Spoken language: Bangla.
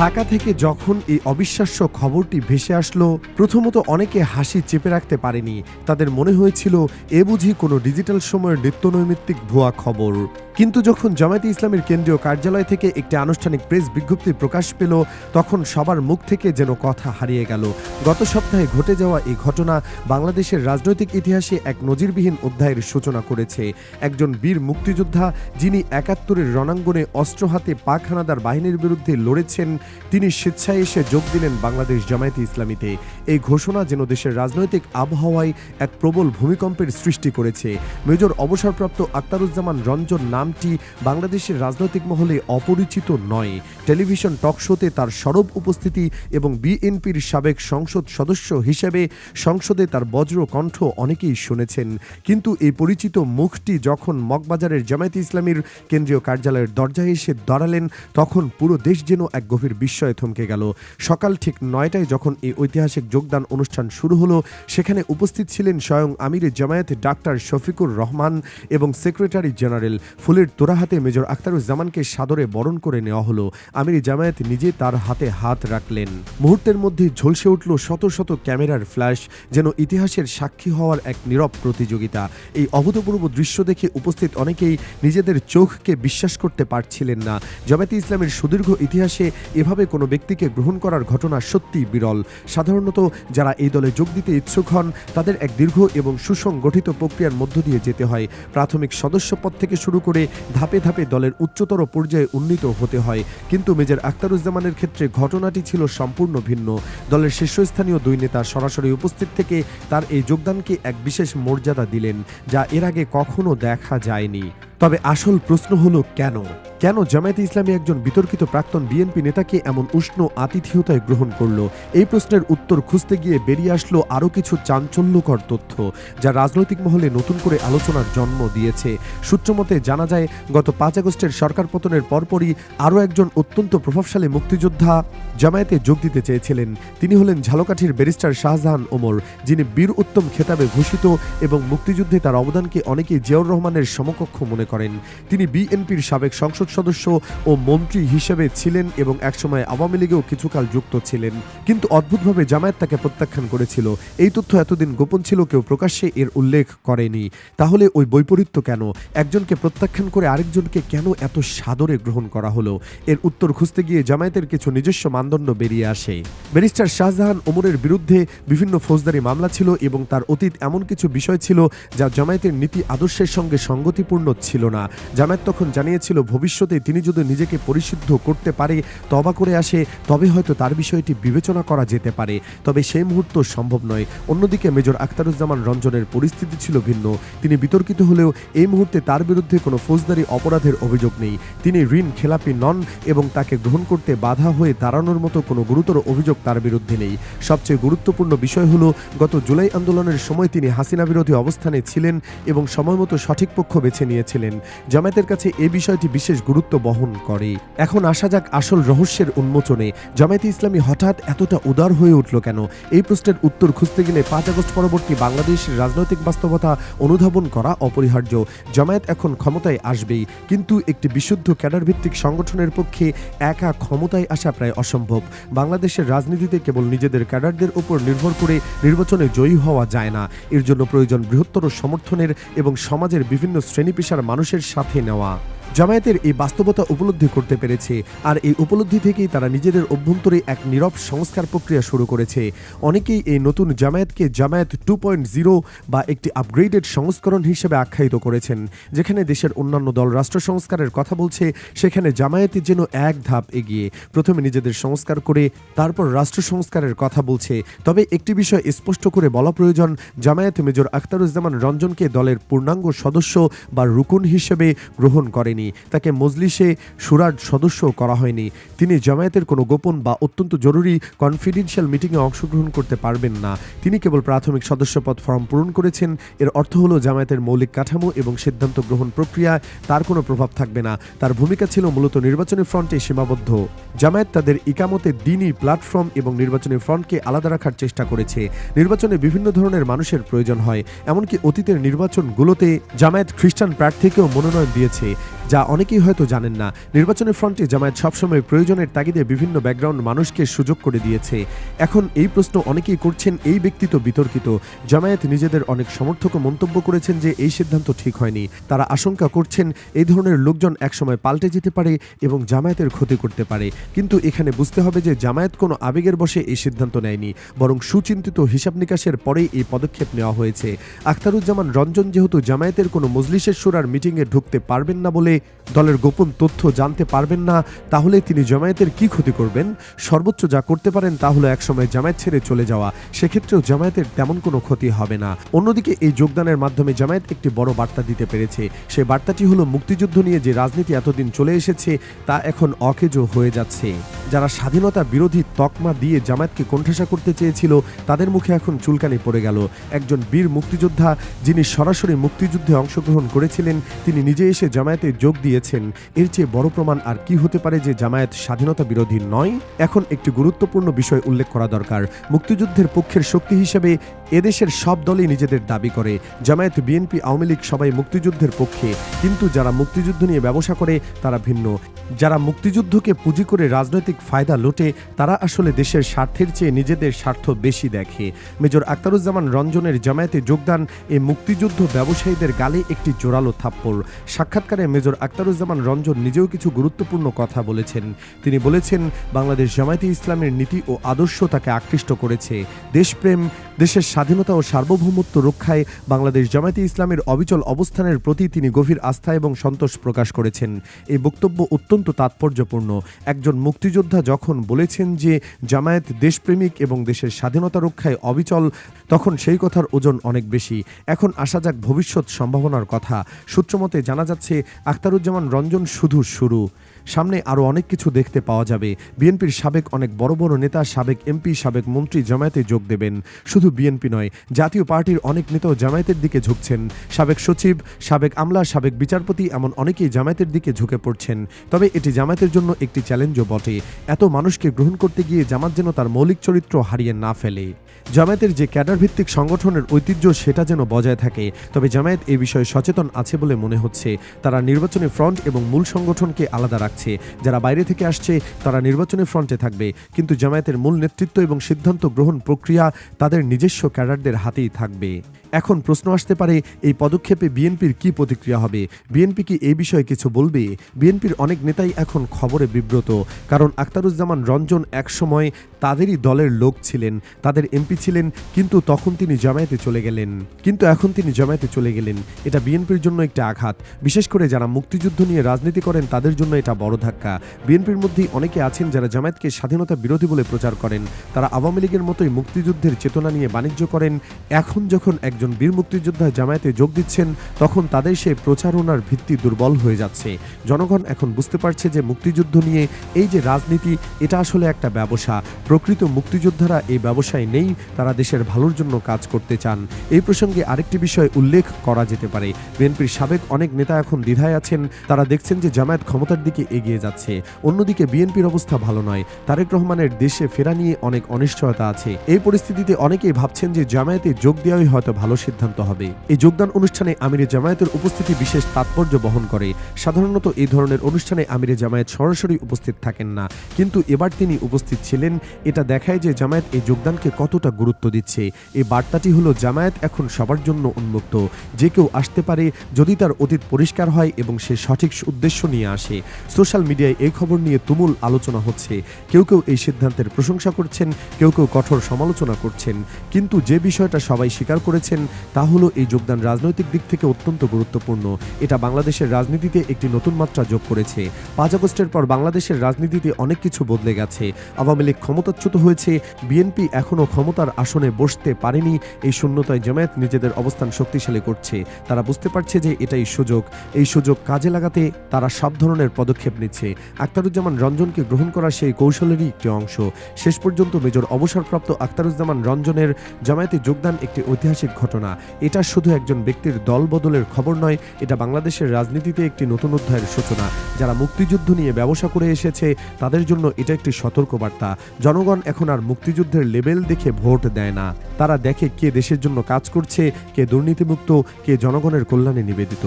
ঢাকা থেকে যখন এই অবিশ্বাস্য খবরটি ভেসে আসলো, প্রথমত অনেকে হাসি চেপে রাখতে পারেনি। তাদের মনে হয়েছিল, এ বুঝি কোনো ডিজিটাল সময়ের নিত্যনৈমিত্তিক ভুয়া খবর। কিন্তু যখন জামায়াতে ইসলামের কেন্দ্রীয় কার্যালয় থেকে একটি আনুষ্ঠানিক প্রেস বিজ্ঞপ্তি প্রকাশ পেল, তখন সবার মুখ থেকে যেন কথা হারিয়ে গেল। গত সপ্তাহে ঘটে যাওয়া এই ঘটনা বাংলাদেশের রাজনৈতিক ইতিহাসে এক নজিরবিহীন অধ্যায়ের সূচনা করেছে। একজন বীর মুক্তিযোদ্ধা, যিনি একাত্তরের রণাঙ্গনে অস্ত্র হাতে পাক হানাদার বাহিনীর বিরুদ্ধে লড়েছেন তিনি স্বেচ্ছায় এসে যোগ দিলেন বাংলাদেশ জামায়াতে ইসলামীতে। এই ঘোষণা যেন দেশের রাজনৈতিক আবহাওয়ায় এক প্রবল ভূমিকম্পের সৃষ্টি করেছে। মেজর অবসরপ্রাপ্ত আক্তারুজ্জামান রঞ্জন নামটি বাংলাদেশের রাজনৈতিক মহলে অপরিচিত নয়। টেলিভিশন টক শোতে তার সরব উপস্থিতি এবং বিএনপির সাবেক সংসদ সদস্য হিসেবে সংসদে তার বজ্র কণ্ঠ অনেকেই শুনেছেন। কিন্তু এই পরিচিত মুখটি যখন মগবাজারের জামায়াতে ইসলামীর কেন্দ্রীয় কার্যালয়ের দরজায় এসে দাঁড়ালেন, তখন পুরো দেশ যেন এক গভীর বিস্ময়ে থমকে গেল। সকাল ঠিক নয়টায় যখন এই ঐতিহাসিক যোগদান অনুষ্ঠান শুরু হলো, সেখানে উপস্থিত ছিলেন স্বয়ং আমিরে জামায়াত ডাক্তার শফিকুর রহমান এবং সেক্রেটারি জেনারেল ফুলের তোরা হাতে মেজর আখতারুজ্জামানকে সাদরে বরণ করে নেওয়া হলো। আমির জামায়াত নিজে তার হাতে হাত রাখলেন। মুহূর্তের মধ্যে ঝলসে উঠল শত শত ক্যামেরার ফ্ল্যাশ, যেন ইতিহাসের সাক্ষী হওয়ার এক নীরব প্রতিযোগিতা। এই অভূতপূর্ব দৃশ্য দেখে উপস্থিত অনেকেই নিজেদের চোখকে বিশ্বাস করতে পারছিলেন না। জামায়াতে ইসলামের সুদীর্ঘ ইতিহাসে এভাবে কোনো ব্যক্তিকে গ্রহণ করার ঘটনা সত্যি বিরল। সাধারণত যারা এই দলে যোগ দিতে ইচ্ছুক হন, তাদের এক দীর্ঘ এবং সুসংগঠিত প্রক্রিয়ার মধ্য দিয়ে যেতে হয়। প্রাথমিক সদস্যপদ থেকে শুরু করে ধাপে ধাপে দলের উচ্চতর পর্যায়ে উন্নীত হতে হয়। কিন্তু মেজর আখতারুজ্জামানের ক্ষেত্রে ঘটনাটি ছিল সম্পূর্ণ ভিন্ন। দলের শীর্ষস্থানীয় দুই নেতা সরাসরি উপস্থিত থেকে তার এই যোগদানকে এক বিশেষ মর্যাদা দিলেন, যা এর আগে কখনো দেখা যায়নি। তবে আসল প্রশ্ন হলো কেন? কেন জামায়াতে ইসলামী একজন বিতর্কিত প্রাক্তন বিএনপি নেতাকে এমন উষ্ণ আতিথেয়তায় গ্রহণ করল? এই প্রশ্নের উত্তর খুঁজতে গিয়ে বেরিয়ে আসলো আরও কিছু চাঞ্চল্যকর তথ্য, যা রাজনৈতিক মহলে নতুন করে আলোচনার জন্ম দিয়েছে। সূত্রমতে জানা যায়, গত পাঁচ আগস্টের সরকার পতনের পরপরই আরও একজন অত্যন্ত প্রভাবশালী মুক্তিযোদ্ধা জামায়াতে যোগ দিতে চেয়েছিলেন। তিনি হলেন ঝালকাঠির ব্যারিস্টার শাহজাহান ওমর, যিনি বীর উত্তম খেতাবে ভূষিত এবং মুক্তিযুদ্ধে তার অবদানকে অনেকেই জিয়াউর রহমানের সমকক্ষ মনে করেন। তিনি বিএনপির সাবেক সংসদ সদস্য ও মন্ত্রী হিসেবে ছিলেন এবং একসময় আওয়ামী লীগেও কিছুকাল যুক্ত ছিলেন। কিন্তু অদ্ভুতভাবে জামায়াত তাকে প্রত্যাখ্যান করেছিল। এই তথ্য এতদিন গোপন ছিল, কেউ প্রকাশ্যে এর উল্লেখ করেনি। তাহলে ওই বৈপরীত্য কেন? একজনকে প্রত্যাখ্যান করে আরেকজনকে কেন এত সাদরে গ্রহণ করা হলো? এর উত্তর খুঁজতে গিয়ে জামায়াতের কিছু নিজস্ব মানদণ্ড বেরিয়ে আসে। ব্যারিস্টার শাহজাহান ওমরের বিরুদ্ধে বিভিন্ন ফৌজদারি মামলা ছিল এবং তার অতীত এমন কিছু বিষয় ছিল যা জামায়াতের নীতি আদর্শের সঙ্গে সঙ্গতিপূর্ণ ছিল। না। জামায়াত তখন জানিয়েছিল, ভবিষ্যতে তিনি যদি নিজেকে পরিশুদ্ধ করতে পারে, তবা করে আসে, তবে হয়তো তার বিষয়টি বিবেচনা করা যেতে পারে। তবে সেই মুহূর্ত সম্ভব নয়। অন্যদিকে মেজর আখতারুজ্জামান রঞ্জনের পরিস্থিতি ছিল ভিন্ন। তিনি বিতর্কিত হলেও এই মুহূর্তে তার বিরুদ্ধে কোনো ফৌজদারি অপরাধের অভিযোগ নেই। তিনি ঋণ খেলাপি নন এবং তাকে গ্রহণ করতে বাধা হয়ে দাঁড়ানোর মতো কোনো গুরুতর অভিযোগ তার বিরুদ্ধে নেই। সবচেয়ে গুরুত্বপূর্ণ বিষয় হলো, গত জুলাই আন্দোলনের সময় তিনি হাসিনা বিরোধী অবস্থানে ছিলেন এবং সময়মতো সঠিক পক্ষ বেছে নিয়েছিলেন। জামায়াতের কাছে এ বিষয়টি বিশেষ গুরুত্ব বহন করে। এখন আসা যাক আসল রহস্যের উন্মোচনে। জামায়াতে ইসলামী হঠাৎ এতটা উদার হয়ে উঠল কেন? এই প্রশ্নের উত্তর খুঁজতে গেলে পাঁচ আগস্ট পরবর্তী বাংলাদেশের রাজনৈতিক বাস্তবতা অনুধাবন করা অপরিহার্য। জামায়াত এখন ক্ষমতায় আসবেই, কিন্তু একটি বিশুদ্ধ ক্যাডার ভিত্তিক সংগঠনের পক্ষে একা ক্ষমতায় আসা প্রায় অসম্ভব। বাংলাদেশের রাজনীতিতে কেবল নিজেদের ক্যাডারদের উপর নির্ভর করে নির্বাচনে জয়ী হওয়া যায় না। এর জন্য প্রয়োজন বৃহত্তর সমর্থনের এবং সমাজের বিভিন্ন শ্রেণি পেশার মানুষের সাথে নেওয়া জামায়াতের এই বাস্তবতা উপলব্ধি করতে পেরেছে, আর এই উপলব্ধি থেকেই তারা নিজেদের অভ্যন্তরে এক নীরব সংস্কার প্রক্রিয়া শুরু করেছে। অনেকেই এই নতুন জামায়াতকে জামায়াত টু পয়েন্ট জিরো বা একটি আপগ্রেডেড সংস্করণ হিসেবে আখ্যায়িত করেছেন, যেখানে দেশের অন্যান্য দল রাষ্ট্র সংস্কারের কথা বলছে, সেখানে জামায়াতের যেন এক ধাপ এগিয়ে, প্রথমে নিজেদের সংস্কার করে, তারপর রাষ্ট্র সংস্কারের কথা বলছে। তবে একটি বিষয় স্পষ্ট করে বলা প্রয়োজন, জামায়াত মেজর আখতারুজ্জামান রঞ্জনকে দলের পূর্ণাঙ্গ সদস্য বা রুকুন হিসেবে গ্রহণ করেনি। তাকে মজলিসে সুরার সদস্য করা হয়নি। তিনি জামায়াতের কোনো গোপন বা অত্যন্ত জরুরি কনফিডেন্সিয়াল মিটিংয়ে অংশগ্রহণ করতে পারবেন না। তিনি কেবল প্রাথমিক সদস্যপদ ফর্ম পূরণ করেছেন। এর অর্থ হলো জামায়াতের মৌলিক কাঠামো এবং সিদ্ধান্ত গ্রহণ প্রক্রিয়া, তার কোনো প্রভাব থাকবে না। তার ভূমিকা ছিল মূলত নির্বাচনী ফ্রন্টে সীমাবদ্ধ। জামায়াত তাদের ইকামতে দিনই প্ল্যাটফর্ম এবং নির্বাচনী ফ্রন্টকে আলাদা রাখার চেষ্টা করেছে। নির্বাচনে বিভিন্ন ধরনের মানুষের প্রয়োজন হয়। এমনকি অতীতের নির্বাচনগুলোতে জামায়াত খ্রিস্টান প্রার্থীকেও মনোনয়ন দিয়েছে। যা অনেকেই হয়তো জানেন না। নির্বাচনের ফ্রন্টে জামায়াত সবসময় প্রয়োজনের তাগিদে বিভিন্ন ব্যাকগ্রাউন্ড মানুষকে সুযোগ করে দিয়েছে। এখন এই প্রশ্ন অনেকেই করছেন, এই ব্যক্তি তো বিতর্কিত। জামায়াত নিজেদের অনেক সমর্থক মন্তব্য করেছেন যে এই সিদ্ধান্ত ঠিক হয়নি। তারা আশঙ্কা করছেন, এই ধরনের লোকজন একসময় পাল্টে যেতে পারে এবং জামায়াতের ক্ষতি করতে পারে। কিন্তু এখানে বুঝতে হবে যে জামায়াত কোনো আবেগের বসে এই সিদ্ধান্ত নেয়নি, বরং সুচিন্তিত হিসাব নিকাশের পরেই এই পদক্ষেপ নেওয়া হয়েছে। আখতারুজ্জামান রঞ্জন যেহেতু জামায়াতের কোনো মজলিসের সুরার মিটিংয়ে ঢুকতে পারবেন না বলে দলের গোপন তথ্য জানতে পারবেন না, তাহলে তিনি জামায়াতের কি ক্ষতি করবেন? সর্বোচ্চ যা করতে পারেন তা হলো একসময় জামায়াত ছেড়ে চলে যাওয়া। সেক্ষেত্রেও জামায়াতের তেমন কোনো ক্ষতি হবে না। অন্যদিকে এই যোগদানের মাধ্যমে জামায়াত একটি বড় বার্তা দিতে পেরেছে। সেই বার্তাটি হলো, মুক্তিযুদ্ধ নিয়ে যে রাজনীতি এতদিন চলে এসেছে, তা এখন অকেজো হয়ে যাচ্ছে। যারা স্বাধীনতা বিরোধী তকমা দিয়ে জামায়াতকে কোণঠাসা করতে চেয়েছিল, তাদের মুখে এখন চুলকানি পড়ে গেল। একজন বীর মুক্তিযোদ্ধা, যিনি সরাসরি মুক্তিযুদ্ধে অংশগ্রহণ করেছিলেন, তিনি নিজে এসে জামায়াতে যোগ দিয়েছেন। এর চেয়ে বড় প্রমাণ আর কি হতে পারে যে জামায়াত স্বাধীনতা বিরোধী নয়, এখন একটি গুরুত্বপূর্ণ বিষয় উল্লেখ করা দরকার। মুক্তিযুদ্ধের পক্ষের শক্তি হিসেবে এদেশের সব দলই নিজেদের দাবি করে। জামায়াত বিএনপি আওয়ামী লীগ সবাই মুক্তিযুদ্ধের পক্ষে, কিন্তু যারা মুক্তিযুদ্ধ নিয়ে ব্যবসা করে, তারা ভিন্ন। যারা মুক্তিযুদ্ধকে পুঁজি করে রাজনৈতিক ফায়দা লোটে, তারা আসলে দেশের স্বার্থের চেয়ে নিজেদের স্বার্থ বেশি দেখে। মেজর আক্তারুজ্জামান রঞ্জনের জামায়াতে যোগদান এ মুক্তিযুদ্ধ ব্যবসায়ীদের গালে একটি জোরালো থাপ্পড়। সাক্ষাৎকারে মেজর আক্তারুজ্জামান রঞ্জন নিজেও কিছু গুরুত্বপূর্ণ কথা বলেছেন। তিনি বলেছেন, বাংলাদেশ জামায়াতে ইসলামের নীতি ও আদর্শ তাকে আকৃষ্ট করেছে। দেশপ্রেম দেশের স্বাধীনতা ও সার্বভৌমত্ব রক্ষায় বাংলাদেশ জামায়াতে ইসলামের অবিচল অবস্থানের প্রতি তিনি গভীর আস্থা এবং সন্তোষ প্রকাশ করেছেন। এই বক্তব্য অত্যন্ত তাৎপর্যপূর্ণ। একজন মুক্তিযোদ্ধা যখন বলেছেন যে জামায়াত দেশপ্রেমিক এবং দেশের স্বাধীনতা রক্ষায় অবিচল, তখন সেই কথার ওজন অনেক বেশি। এখন আসা যাক ভবিষ্যৎ সম্ভাবনার কথা। সূত্রমতে জানা যাচ্ছে, আখতারুজ্জামান রঞ্জন শুধু শুরু। সামনে আরও অনেক কিছু দেখতে পাওয়া যাবে। বিএনপির সাবেক অনেক বড় বড় নেতা, সাবেক এমপি, সাবেক মন্ত্রী জামায়াতে যোগ দেবেন। শুধু বিএনপি নয়, জাতীয় পার্টির অনেক নেতাও জামায়াতের দিকে ঝুঁকছেন। সাবেক সচিব, সাবেক আমলা, সাবেক বিচারপতি এমন অনেকেই জামায়াতের দিকে ঝুঁকে পড়ছেন। তবে এটি জামায়াতের জন্য একটি চ্যালেঞ্জও বটে। এত মানুষকে গ্রহণ করতে গিয়ে জামাত যেন তার মৌলিক চরিত্র হারিয়ে না ফেলে। জামায়াতের যে ক্যাডার ভিত্তিক সংগঠনের ঐতিহ্য সেটা যেন বজায় থাকে। তবে জামায়াত এই বিষয়ে সচেতন আছে বলে মনে হচ্ছে। তারা নির্বাচনী ফ্রন্ট এবং মূল সংগঠনকে আলাদা রাখছে যারা বাইরে থেকে আসছে, তারা নির্বাচনের ফ্রন্টে থাকবে। কিন্তু জামায়াতের মূল নেতৃত্ব এবং সিদ্ধান্ত গ্রহণ প্রক্রিয়া তাদের নিজস্ব ক্যাডারদের হাতেই থাকবে। এখন প্রশ্ন আসতে পারে, এই পদক্ষেপে বিএনপির কি প্রতিক্রিয়া হবে? বিএনপি কি এই বিষয়ে কিছু বলবে? বিএনপির অনেক নেতাই এখন খবরে বিব্রত। কারণ আখতারুজ্জামান রঞ্জন একসময় তাদেরই দলের লোক ছিলেন, তাদের এমপি ছিলেন, কিন্তু তখন তিনি জামায়াতে চলে গেলেন। কিন্তু এখন তিনি জামায়াতে চলে গেলেন। এটা বিএনপির জন্য একটা আঘাত। বিশেষ করে যারা মুক্তিযুদ্ধ নিয়ে রাজনীতি করেন, তাদের জন্য এটা বড় ধাক্কা। বিএনপির মধ্যে অনেকে আছেন যারা জামায়াতকে স্বাধীনতা বিরোধী বলে প্রচার করেন। তারা আওয়ামী লীগের মতোই মুক্তিযুদ্ধের চেতনা নিয়ে বাণিজ্য করেন। এখন যখন একজন বীর মুক্তিযোদ্ধা জামায়াতে যোগ দিচ্ছেন, তখন তাদের সেই প্রচারণার ভিত্তি দুর্বল হয়ে যাচ্ছে। জনগণ এখন বুঝতে পারছে যে মুক্তিযুদ্ধ নিয়ে এই যে রাজনীতি, এটা আসলে একটা ব্যবসা। প্রকৃত মুক্তিযোদ্ধারা এই ব্যবসায় নেই, তারা দেশের ভালোর জন্য কাজ করতে চান। এই প্রসঙ্গে আরেকটি বিষয় উল্লেখ করা যেতে পারে। বিএনপির সাবেক অনেক নেতা এখন দ্বিধায় আছেন। তারা দেখছেন যে জামায়াত ক্ষমতার দিকে এগিয়ে যাচ্ছে। অন্যদিকে বিএনপির অবস্থা ভালো নয়। তারেক রহমানের দেশে ফেরা নিয়ে অনেক অনিশ্চয়তা আছে। এই পরিস্থিতিতে অনেকেই ভাবছেন যে জামায়াতে যোগ দেওয়াই হয়তো ভালো সিদ্ধান্ত হবে। এই যোগদান অনুষ্ঠানে আমিরে জামায়াতের উপস্থিতি বিশেষ তাৎপর্য বহন করে। সাধারণত এই ধরনের অনুষ্ঠানে আমিরে জামায়াত সরাসরি উপস্থিত থাকেন না। কিন্তু এবার তিনি উপস্থিত ছিলেন এটা দেখায় যে জামায়াত এই যোগদানকে কতটা গুরুত্ব দিচ্ছে। এই বার্তাটি হলো, জামায়াত এখন সবার জন্য উন্মুক্ত। যে কেউ আসতে পারে যদি তার অতীত পরিষ্কার হয় এবং সে সঠিক উদ্দেশ্য নিয়ে আসে। সোশ্যাল মিডিয়ায় এই খবর নিয়ে তুমুল আলোচনা হচ্ছে। কেউ কেউ এই সিদ্ধান্তের প্রশংসা করছেন, কেউ কেউ কঠোর সমালোচনা করছেন। কিন্তু যে বিষয়টা সবাই স্বীকার করেছেন, তা হলো এই যোগদান রাজনৈতিক দিক থেকে অত্যন্ত গুরুত্বপূর্ণ। এটা বাংলাদেশের রাজনীতিতে একটি নতুন মাত্রা যোগ করেছে। পাঁচ আগস্টের পর বাংলাদেশের রাজনীতিতে অনেক কিছু বদলে গেছে। আওয়ামী লীগ ক্ষমতাচ্যুত হয়েছে। বিএনপি এখনও ক্ষমতার আসনে বসতে পারেনি। এই শূন্যতায় জামায়াত নিজেদের অবস্থান শক্তিশালী করছে। তারা বুঝতে পারছে যে এটাই সুযোগ। এই সুযোগ কাজে লাগাতে তারা সব ধরনের পদক্ষেপ নিচ্ছে। আক্তারুজ্জামান রঞ্জনকে গ্রহণ করা সেই কৌশলেরই একটি অংশ। শেষ পর্যন্ত মেজর অবসরপ্রাপ্ত আক্তারুজ্জামান রঞ্জনের জামায়াতে যোগদান একটি ঐতিহাসিক ঘটনা। এটা শুধু একজন ব্যক্তির দল বদলের খবর নয়, এটা বাংলাদেশের রাজনীতিতে একটি নতুন অধ্যায়ের সূচনা। যারা মুক্তিযুদ্ধ নিয়ে ব্যবসা করে এসেছে, তাদের জন্য এটা একটি সতর্কবার্তা। জনগণ এখন আর মুক্তিযুদ্ধের লেভেল দেখে ভোট দেয় না। তারা দেখে কে দেশের জন্য কাজ করছে, কে দুর্নীতিমুক্ত, কে জনগণের কল্যাণে নিবেদিত।